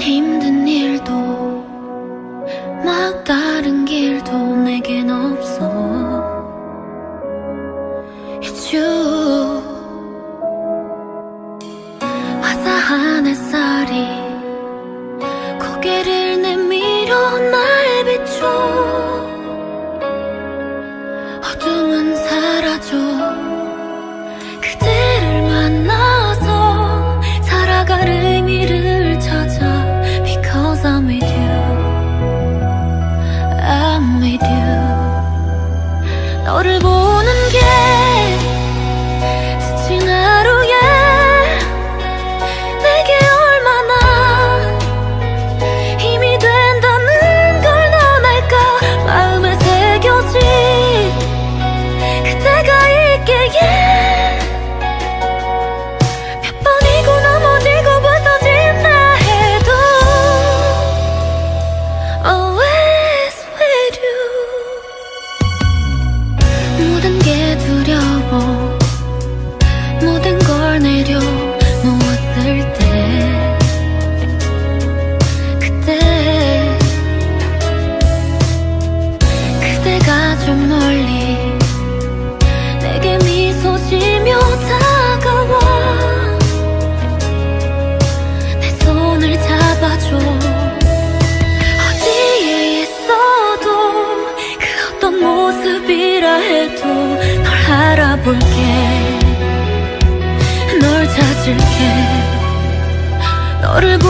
힘든 일도 막다른 길도 내겐 없어. 아삭한 햇살이 고개를 내밀어 날 비춰 어둠은 사라져. 너를 보고 좀 멀리 내게 미소 지며 다가와. 내 손을 잡아줘. 어디에 있어도 그 어떤 모습이라 해도 널 알아볼게. 널 찾을게. 너를 보